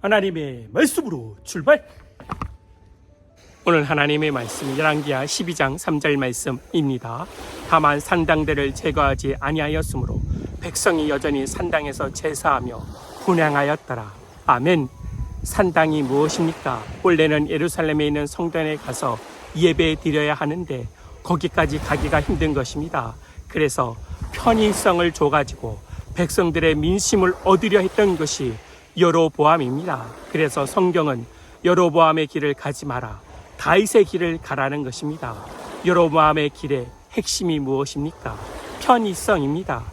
하나님의 말씀으로 출발! 오늘 하나님의 말씀 열왕기하 12장 3절 말씀입니다. 다만 산당들을 제거하지 아니하였으므로 백성이 여전히 산당에서 제사하며 분양하였더라. 아멘. 산당이 무엇입니까? 원래는 예루살렘에 있는 성전에 가서 예배 드려야 하는데 거기까지 가기가 힘든 것입니다. 그래서 편의성을 줘가지고 백성들의 민심을 얻으려 했던 것이 여로보암입니다. 그래서 성경은 여로보암의 길을 가지 마라. 다윗의 길을 가라는 것입니다. 여로보암의 길의 핵심이 무엇입니까? 편의성입니다.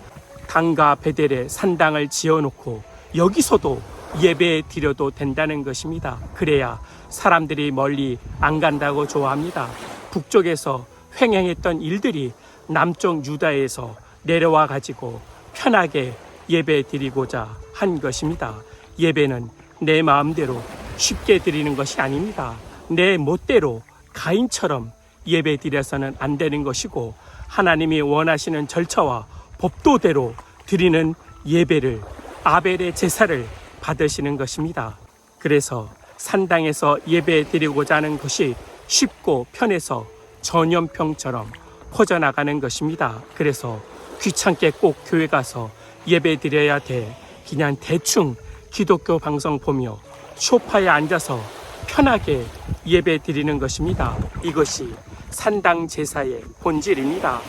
당과 베델에 산당을 지어놓고 여기서도 예배 드려도 된다는 것입니다. 그래야 사람들이 멀리 안 간다고 좋아합니다. 북쪽에서 횡행했던 일들이 남쪽 유다에서 내려와 가지고 편하게 예배 드리고자 한 것입니다. 예배는 내 마음대로 쉽게 드리는 것이 아닙니다. 내 멋대로 가인처럼 예배 드려서는 안 되는 것이고 하나님이 원하시는 절차와 법도대로 드리는 예배를 아벨의 제사를 받으시는 것입니다. 그래서 산당에서 예배 드리고자 하는 것이 쉽고 편해서 전염병처럼 퍼져나가는 것입니다. 그래서 귀찮게 꼭 교회 가서 예배 드려야 돼. 그냥 대충 기독교 방송 보며 소파에 앉아서 편하게 예배 드리는 것입니다. 이것이 산당 제사의 본질입니다.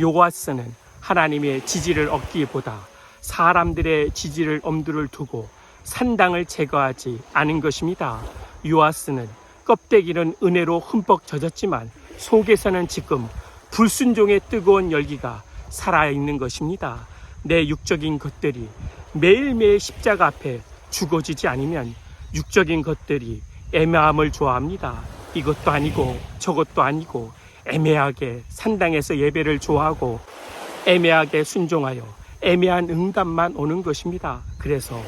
요아스는 하나님의 지지를 얻기보다 사람들의 지지를 엄두를 두고 산당을 제거하지 않은 것입니다. 요아스는 껍데기는 은혜로 흠뻑 젖었지만 속에서는 지금 불순종의 뜨거운 열기가 살아있는 것입니다. 내 육적인 것들이 매일매일 십자가 앞에 죽어지지 않으면 육적인 것들이 애매함을 좋아합니다. 이것도 아니고 저것도 아니고 애매하게 산당에서 예배를 좋아하고 애매하게 순종하여 애매한 응답만 오는 것입니다. 그래서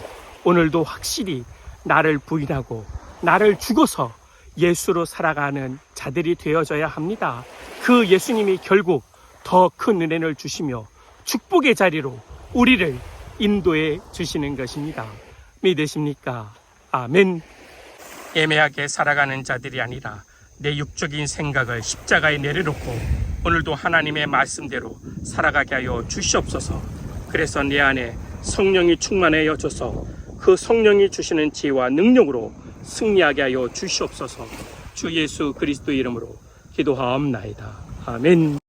오늘도 확실히 나를 부인하고 나를 죽어서 예수로 살아가는 자들이 되어져야 합니다. 그 예수님이 결국 더 큰 은혜를 주시며 축복의 자리로 우리를 인도해 주시는 것입니다. 믿으십니까? 아멘. 애매하게 살아가는 자들이 아니라 내 육적인 생각을 십자가에 내려놓고 오늘도 하나님의 말씀대로 살아가게 하여 주시옵소서. 그래서 내 안에 성령이 충만하여 줘서 그 성령이 주시는 지혜와 능력으로 승리하게 하여 주시옵소서. 주 예수 그리스도 이름으로 기도하옵나이다. 아멘.